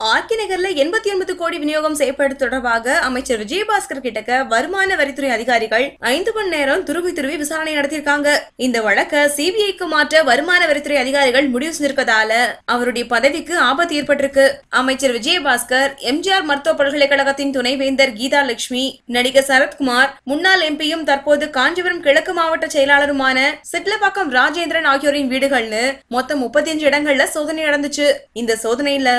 நகர்ல எண்பத்தி ஒன்பது கோடி விநியோகம் செய்யப்பட்டது தொடர்பாக அமைச்சர் விஜயபாஸ்கர் கிட்டக்க வருமான வரித்துறை அதிகாரிகள் ஐந்து மணி நேரம் துருவி துருவி விசாரணை நடத்தியிருக்காங்க. இந்த வழக்க சிபிஐக்கு மாற்ற வருமான வரித்துறை அதிகாரிகள் முடிவு செஞ்சிருக்கதால அவருடைய பதவிக்கு ஆபத்து ஏற்பட்டிருக்கு. அமைச்சர் விஜயபாஸ்கர் எம்ஜிஆர் மருத்துவ பல்கலைக்கழகத்தின் துணைவேந்தர் கீதா லட்சுமி நடிகர் சரத்குமார் முன்னாள் எம்பியும் தற்போது காஞ்சிபுரம் கிழக்கு மாவட்ட செயலாளருமான சிட்லப்பாக்கம் ராஜேந்திரன் ஆகியோரின் வீடுகள்னு மொத்தம் முப்பத்தி அஞ்சு இடங்கள்ல சோதனை நடந்துச்சு. இந்த சோதனையில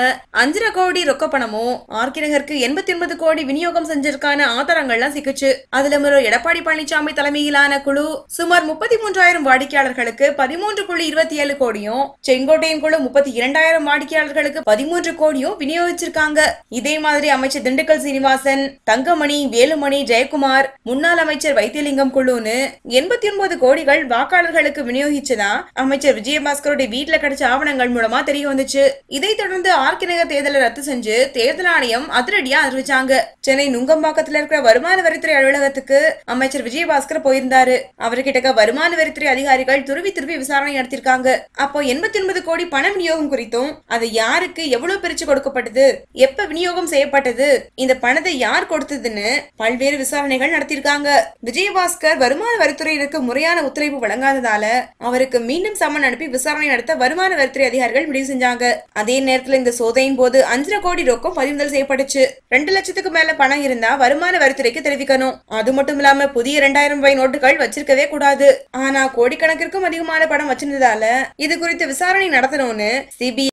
அஞ்சரை கோடி ரொக்க பணமும் ஆர்கே நகருக்கு எண்பத்தி ஒன்பது கோடி விநியோகம் செஞ்சிருக்கான ஆதாரங்கள்லாம் சிக்கிச்சு. அதுல முதல்வர் எடப்பாடி பழனிசாமி தலைமையிலான குழு சுமார் முப்பத்தி மூன்றாயிரம் வாடிக்கையாளர்களுக்கு பதிமூன்று புள்ளி இருபத்தி ஏழு கோடியும் செங்கோட்டையன் குழு முப்பத்தி இரண்டாயிரம் வாடிக்கையாளர்களுக்கு பதிமூன்று கோடியும் விநியோகிச்சிருக்காங்க. இதே மாதிரி அமைச்சர் திண்டுக்கல் சீனிவாசன் தங்கமணி வேலுமணி ஜெயக்குமார் முன்னாள் அமைச்சர் வைத்தியலிங்கம் குழுன்னு எண்பத்தி ஒன்பது கோடிகள் வாக்காளர்களுக்கு விநியோகிச்சதா அமைச்சர் விஜயபாஸ்கருடைய வீட்டுல கிடைச்ச ஆவணங்கள் மூலமா தெரிய வந்துச்சு. இதை தொடர்ந்து ஆர்கே நகர் தேர்தலை ரத்து செஞ்சு தேர்தல் ஆணையம் அதிரடியா அறிவிச்சாங்க. சென்னை நுங்கம்பாக்கத்துல இருக்கிற வருமான வரித்துறை அலுவலகத்துக்கு அமைச்சர் விஜயபாஸ்கர் போயிருந்தாரு. அவர்கிட்ட வருமான வரித்துறை அதிகாரிகள் துருவி துருவி விசாரணை நடத்திருக்காங்க அப்போ எண்பத்தி ஒன்பது கோடி பண விநியோகம் குறித்தும் அது யாருக்கு எவ்வளவு பிரிச்சு கொடுக்கப்பட்டது? எப்ப விநியோகம் செய்யப்பட்டது? இந்த பணத்தை யார் கொடுத்ததுன்னு பல்வேறு விசாரணைகள் நடத்தியிருக்காங்க. விஜயபாஸ்கர் வருமான வரித்துறையினருக்கு முறையான ஒத்துழைப்பு வழங்காததால அவருக்கு மீண்டும் சம்மன் அனுப்பி விசாரணை நடத்த வருமான வரித்துறை அதிகாரிகள் முடிவு செஞ்சாங்க. அதே நேரத்துல இந்த சோதனையின் போது அஞ்சரை கோடி ரொக்கம் பறிமுதல் செய்யப்பட்டுச்சு. ரெண்டு லட்சத்துக்கு மேல பணம் இருந்தா வருமான வரித்துறைக்கு தெரிவிக்கணும். அது மட்டும் இல்லாம புதிய இரண்டாயிரம் ரூபாய் நோட்டுகள் வச்சிருக்கவே கூடாது. ஆனா கோடிக்கணக்கிற்கும் அதிகமான பணம் வச்சிருந்ததால இது குறித்து விசாரணை நடத்தணும்னு சிபிஐ